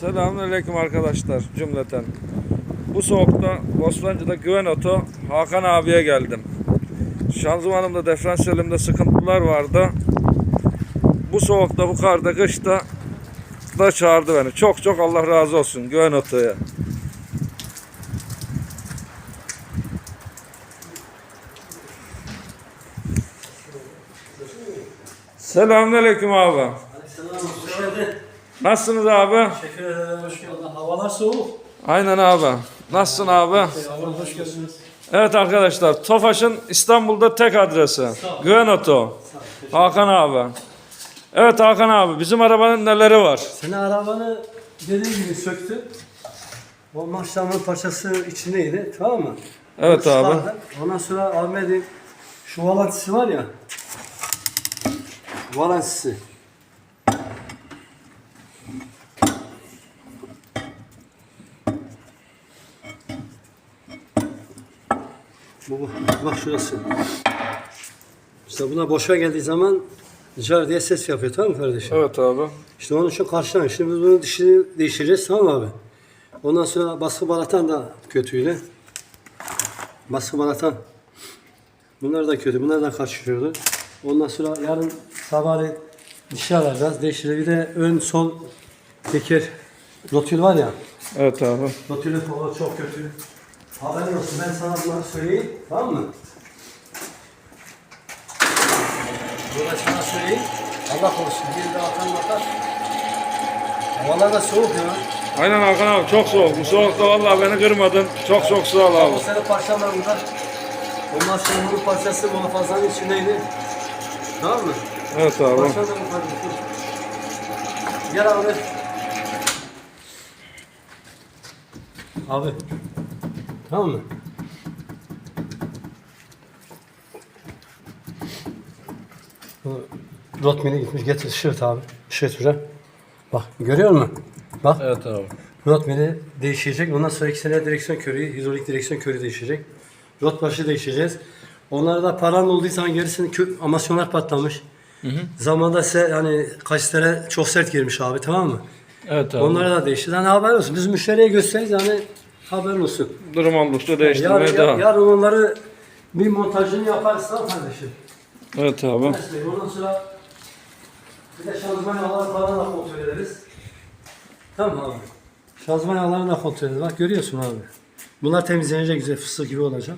Selamünaleyküm arkadaşlar cümleten. Bu soğukta Bostancı'da Güven Oto Hakan abiye geldim. Şanzımanımda diferansiyelimde sıkıntılar vardı. Bu soğukta, bu karda, kışta da çağırdı beni. Çok çok Allah razı olsun Güven Oto'ya. Selamünaleyküm abi. Nasılsınız abi? Teşekkür ederim, hoş geldin. Havalar soğuk. Aynen abi. Nasılsın abi? Hoş geldiniz. Evet arkadaşlar Tofaş'ın İstanbul'da tek adresi. Güven Oto. Hakan abi. Evet Hakan abi bizim arabanın neleri var? Senin arabanı dediğim gibi söktü. O maşlamın parçası içindeydi, tamam mı? Evet abi. Ondan sonra Ahmet'in şu valantisi var ya. Valantisi. Bu, bu. Bak şurası. İşte buna boşa geldiği zaman car diye ses yapıyor tamam mı kardeşim? Evet abi. İşte onun için karşılamış. Şimdi biz bunun dişini değiştireceğiz tamam mı abi? Ondan sonra baskı balatan da kötüydü. Baskı balatan. Bunlar da kötü. Bunlar da kaçırıyordu. Ondan sonra yarın sabahleyin dişi alacağız. Değiştireceğiz. Bir de ön sol teker rotül var ya. Evet abi. Rotülün kolu çok kötü. Haberin olsun. Ben sana bunları söyleyeyim. Tamam mı? Burada sana söyleyeyim. Allah korusun. Bir de akan bakar. Havalar da soğuk ya. Aynen Hakan abi çok soğuk. Bu soğukta vallahi beni kırmadın. Çok çok sağ ol Bu abi. sene parçam var burada. Ondan sonra bunun parçası muhafazanın içindeydi. Tamam mı? Evet abi. Parça da bu kardeşim. Gel abi. Abi. Tamam mı? Rotmini gitmiş getir şırt abi. Şırt şuraya. Bak görüyor musun? Bak. Evet abi. Rotmini değişecek. Ondan sonra iki sene direksiyon körü, hidrolik direksiyon körü değişecek. Rot başı değişeceğiz. Onlarda da paran olduğu zaman gerisinin kö- amasyonlar patlamış. Zamanda ise hani kaçlara çok sert girmiş abi tamam mı? Evet abi. Onlara da değişti. Hani haber olsun. Biz müşteriye gösteririz yani haberin olsun. Durum Yarın, değiştirmeye yar, devam. yarın onları bir montajını yaparız tamam kardeşim. Evet abi. Mesela ondan sonra bir de şanzıman yağları falan da kontrol ederiz. Tamam abi. Şanzıman yağlarını da kontrol ederiz. Bak görüyorsun abi. Bunlar temizlenecek güzel fıstık gibi olacak.